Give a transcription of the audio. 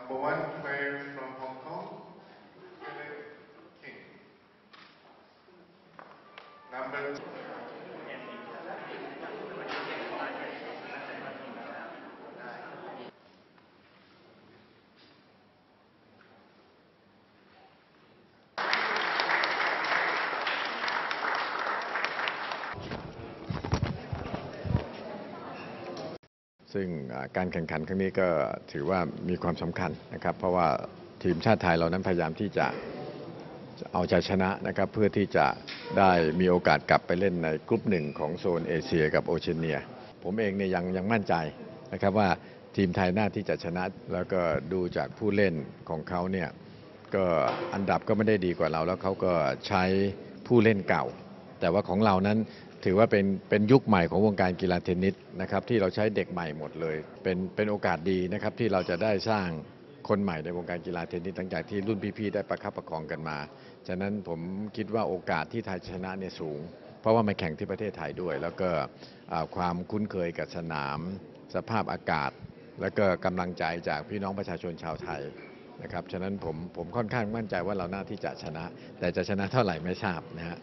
Number one player from Hong Kong, Philip King. Number two. ซึ่งการแข่งขันครั้งนี้ก็ถือว่ามีความสำคัญนะครับ เพราะว่าทีมชาติไทยเรานั้นพยายามที่จะเอาใจชนะนะครับ เพื่อที่จะได้มีโอกาสกลับไปเล่นในกลุ่มหนึ่งของโซนเอเชียกับโอเชียเนีย ผมเองเนี่ยยังยังมั่นใจนะครับว่าทีมไทยน่าที่จะชนะแล้วก็ดูจากผู้เล่นของเขาเนี่ยก็อันดับก็ไม่ได้ดีกว่าเรา แล้วเขาก็ใช้ผู้เล่นเก่า แต่ว่าของเรานั้น ถือว่าเป็นเป็นยุคใหม่ของวงการกีฬาเทนนิสนะครับที่เราใช้เด็กใหม่หมดเลย เป็นเป็นโอกาสดีนะครับที่เราจะได้สร้างคนใหม่ในวงการกีฬาเทนนิสหลังจากที่รุ่นพี่ๆได้ประคับประคองกันมา ฉะนั้นผมคิดว่าโอกาสที่ไทยชนะเนี่ยสูง เพราะว่ามาแข่งที่ประเทศไทยด้วย แล้วก็ความคุ้นเคยกับสนาม สภาพอากาศ แล้วก็กำลังใจจากพี่น้องประชาชนชาวไทยนะครับ ฉะนั้นผมผมค่อนข้างมั่นใจว่าเราน่าที่จะชนะ แต่จะชนะเท่าไหร่ไม่ทราบนะฮะ